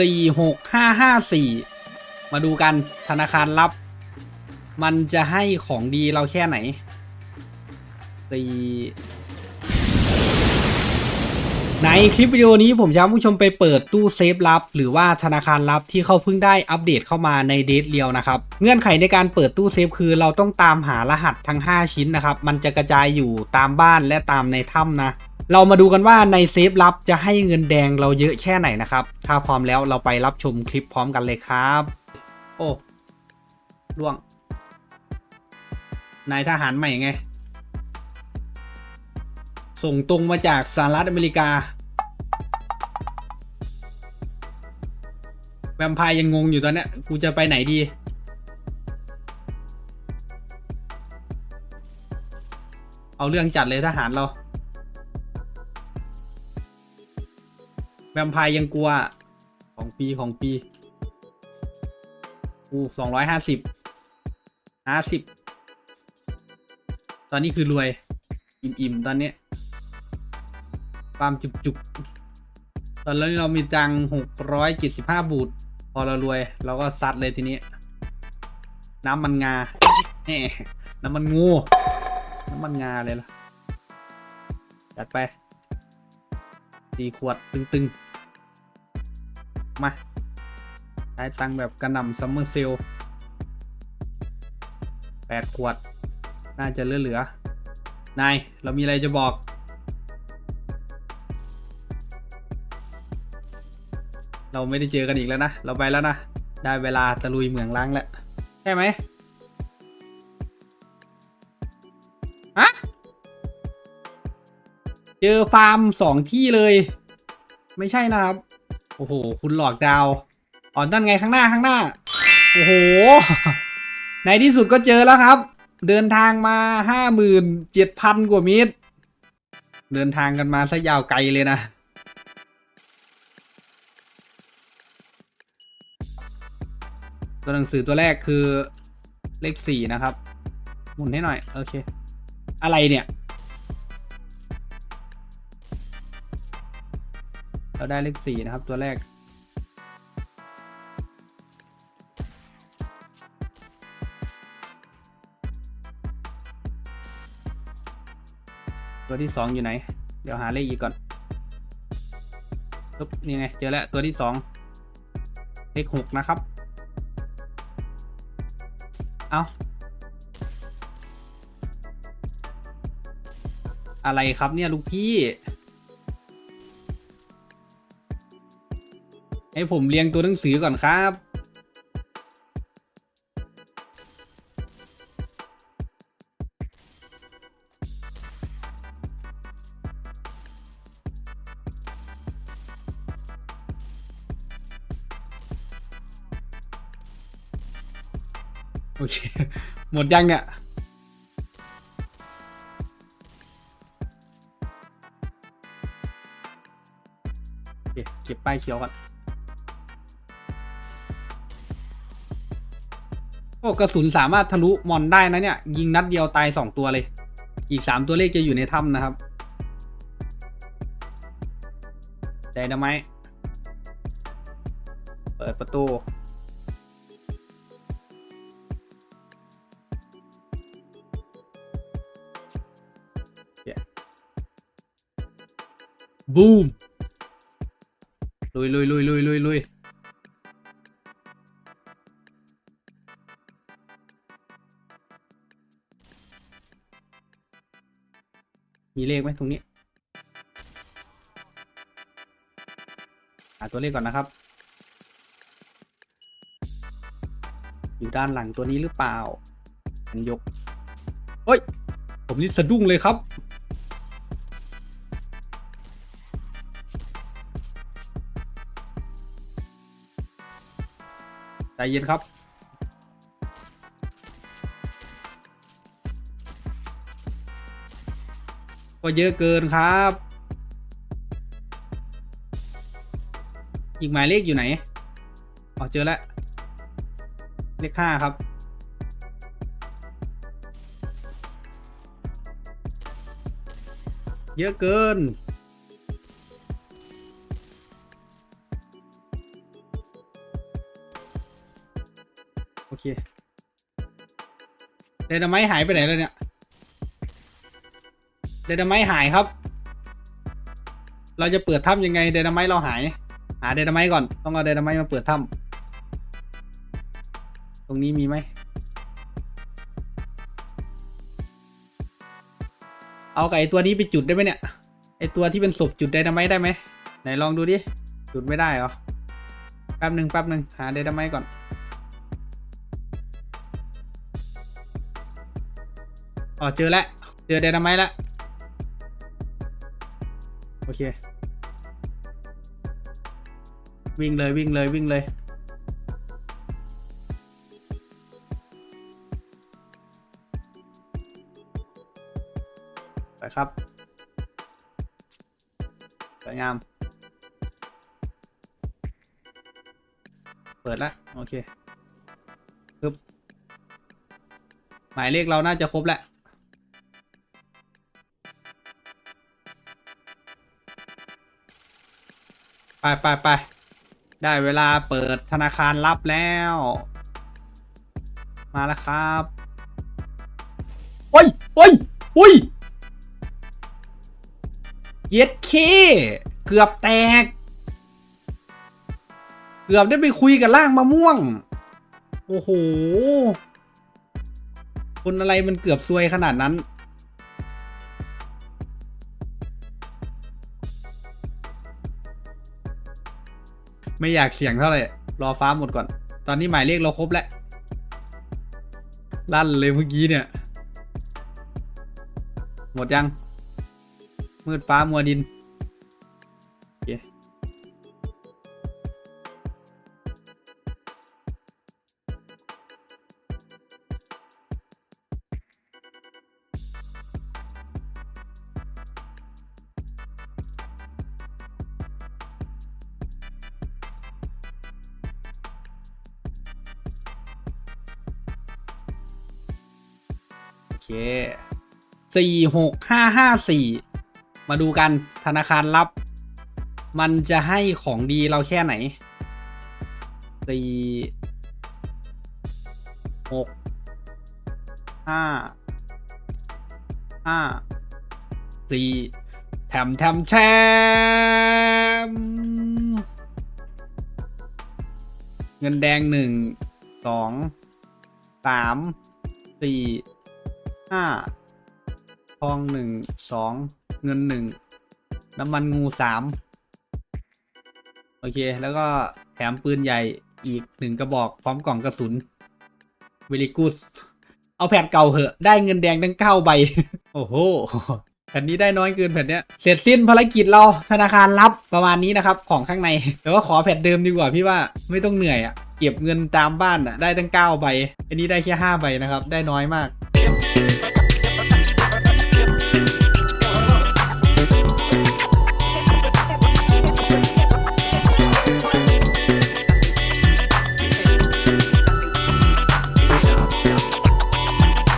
สี่หกห้าห้าสี่มาดูกันธนาคารลับ มันจะให้ของดีเราแค่ไหนสี่ในคลิปวิดีโอนี้ผมจะให้ผู้ชมไปเปิดตู้เซฟลับ หรือว่าธนาคารลับที่เขาเพิ่งได้อัปเดตเข้ามาในเดทเรียวนะครับ เงื่อนไขในการเปิดตู้เซฟคือเราต้องตามหารหัสทั้ง 5 ชิ้นนะครับ มันจะกระจายอยู่ตามบ้านและตามในถ้ำนะ เรามาดูกันว่าในเซฟลับจะให้เงินแดงเราเยอะแค่ไหนนะครับ ถ้าพร้อมแล้วเราไปรับชมคลิปพร้อมกันเลยครับ โอ้ล่วง นายทหารใหม่ไง ส่งตรงมาจากสหรัฐอเมริกา แวมพร์ยังงงอยู่ตอนเนี้ยกูจะไปไหนดีเอาเรื่องจัดเลยทหารเรา แวมไพร์ยังกลัว ของปีของปีกูสองร้อยห้าสิบห้าสิบตอนนี้คือรวย อิ่ม ๆ ตอนเนี้ยฟาร์มจุกๆ ตอนนี้เรามีตังหกร้อยเจ็ดสิบห้าบูท พอเรารวย เราก็ซัดเลยทีนี้ น้ำมันงาแหมน้ำมันงู น้ำมันงาเลยล่ะ จัดไปสี่ขวดตึงๆ มาใช้ตังแบบกระหน่ำซัมเมอร์เซลแปดขวด น่าจะเหลือๆนาย เรามีอะไรจะบอก เราไม่ได้เจอกันอีกแล้วนะ เราไปแล้วนะ ได้เวลาตะลุยเหมืองล้างแล้ว ใช่ไหมฮะเจอฟาร์มสองที่เลย ไม่ใช่นะครับ โอ้โห คุณหลอกดาวอ่อนนั่นไงข้างหน้าข้างหน้า โอ้โห ในที่สุดก็เจอแล้วครับ เดินทางมาห้าหมื่นเจ็ดพันกว่าเมตร เดินทางกันมาซะยาวไกลเลยนะตัวหนังสือตัวแรกคือเลขสี่นะครับ หมุนให้หน่อย โอเค อะไรเนี่ย เราได้เลขสี่นะครับตัวแรก ตัวที่สองอยู่ไหน เดี๋ยวหาเลขอีกก่อนปึ๊บนี่ไง เจอแล้วตัวที่สองเลขหกนะครับ เอาอะไรครับเนี่ยลูกพี่ ให้ผมเรียงตัวหนังสือก่อนครับ โอเค หมดยังเนี่ยเคเก็บป้ายเขียวก่อน โอ้กระสุนสามารถทะลุมอนได้นะเนี่ย ยิงนัดเดียวตายสองตัวเลย อีกสามตัวเลขจะอยู่ในถ้ำนะครับใจนะไหมเปิดประตู บูมลุยลุยลุยลุยลุยลุย มีเลขไหมตรงนี้หาตัวเลขก่อนนะครับ อยู่ด้านหลังตัวนี้หรือเปล่าอันยกเฮ้ย ผมนี่สะดุ้งเลยครับ ใจเย็นครับ ก็เยอะเกินครับ อีกหมายเลขอยู่ไหนอ๋อเจอแล้ว เลขห้าครับ เยอะเกินโอเคเดนไม้หายไปไหนแล้วเนี่ย เดนไมหายครับ เราจะเปิดถ้ำยังไงเดนไมเราหาย หาเดนไมก่อน ต้องเอาเดนไมมาเปิดถ้ำตรงนี้มีไหม เอาไก่ตัวนี้ไปจุดได้ไหมเนี่ย ไอตัวที่เป็นศพจุดไดนไมได้ไหม ไหนลองดูดิ จุดไม่ได้เหรอ แป๊บหนึ่งแป๊บหนึ่งหาไดนไมก่อนอ๋อเจอแล้ว เจอไดนไมแล้ว โอเค วิ่งเลยวิ่งเลยวิ่งเลย ไปครับสวยงาม เปิดล้วโอเคปึ๊บหมายเลขเราน่าจะครบแล้ว ไปไปไปได้เวลาเปิดธนาคารลับแล้ว มาแล้วครับโอ้ยโอ้ยโอ้ยเย็ดเคเกือบแตก เกือบได้ไปคุยกับล่างมะม่วง โอ้โหคนอะไรมันเกือบซวยขนาดนั้น ไม่อยากเสี่ยงเท่าไหร่ รอฟ้าหมดก่อน ตอนนี้หมายเลขเราครบแล้ว ลั่นเลยเมื่อกี้เนี่ย หมดยัง มืดฟ้ามัวดิน เคสี่หกห้าห้าสี่มาดูกันธนาคารลับ มันจะให้ของดีเราแค่ไหนสี่หกห้าห้าสี่แถมแถมแชมเงินแดงหนึ่งสองสามสี่ ห้าทองหนึ่งสองเงินหนึ่งน้ำมันงูสามโอเค แล้วก็แถมปืนใหญ่อีกหนึ่งกระบอกพร้อมกล่องกระสุนเวลิกูสเอาแผ่นเก่าเหอะ ได้เงินแดงตั้งเก้าใบ โอ้โหแผ่นนี้ได้น้อยเกินแผ่นเนี้ย เสร็จสิ้นภารกิจเราธนาคารรับประมาณนี้นะครับ ของข้างใน แต่ว่าขอแผ่นเดิมดีกว่าพี่ว่าไม่ต้องเหนื่อยอะ่ะเก็บเงินตามบ้านอะ่ะได้ตั้งเก้าใบ อันนี้ได้แค่ห้าใบนะครับ ได้น้อยมาก you